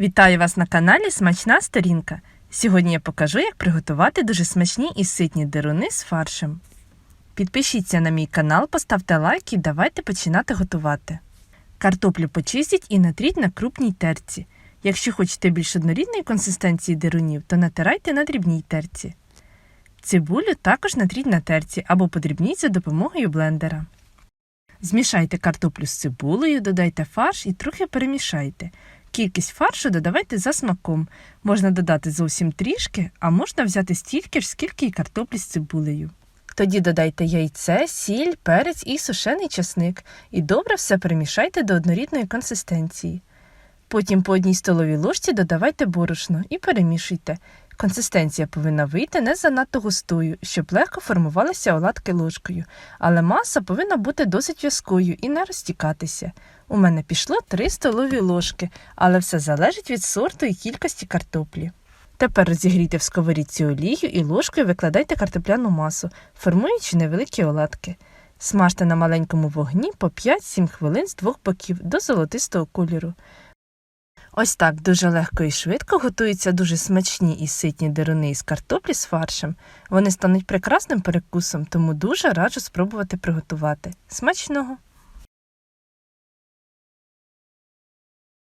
Вітаю вас на каналі Смачна сторінка. Сьогодні я покажу, як приготувати дуже смачні і ситні деруни з фаршем. Підпишіться на мій канал, поставте лайк і давайте починати готувати. Картоплю почистіть і натріть на крупній терці. Якщо хочете більш однорідної консистенції дерунів, то натирайте на дрібній терці. Цибулю також натріть на терці або подрібніть за допомогою блендера. Змішайте картоплю з цибулею, додайте фарш і трохи перемішайте. Кількість фаршу додавайте за смаком. Можна додати зовсім трішки, а можна взяти стільки ж, скільки й картоплі з цибулею. Тоді додайте яйце, сіль, перець і сушений часник і добре все перемішайте до однорідної консистенції. Потім по одній столовій ложці додавайте борошно і перемішуйте. Консистенція повинна вийти не занадто густою, щоб легко формувалися оладки ложкою, але маса повинна бути досить в'язкою і не розтікатися. У мене пішло 3 столові ложки, але все залежить від сорту і кількості картоплі. Тепер розігрійте в сковорідці олію і ложкою викладайте картопляну масу, формуючи невеликі оладки. Смажте на маленькому вогні по 5-7 хвилин з двох боків до золотистого кольору. Ось так дуже легко і швидко готуються дуже смачні і ситні деруни із картоплі з фаршем. Вони стануть прекрасним перекусом, тому дуже раджу спробувати приготувати. Смачного!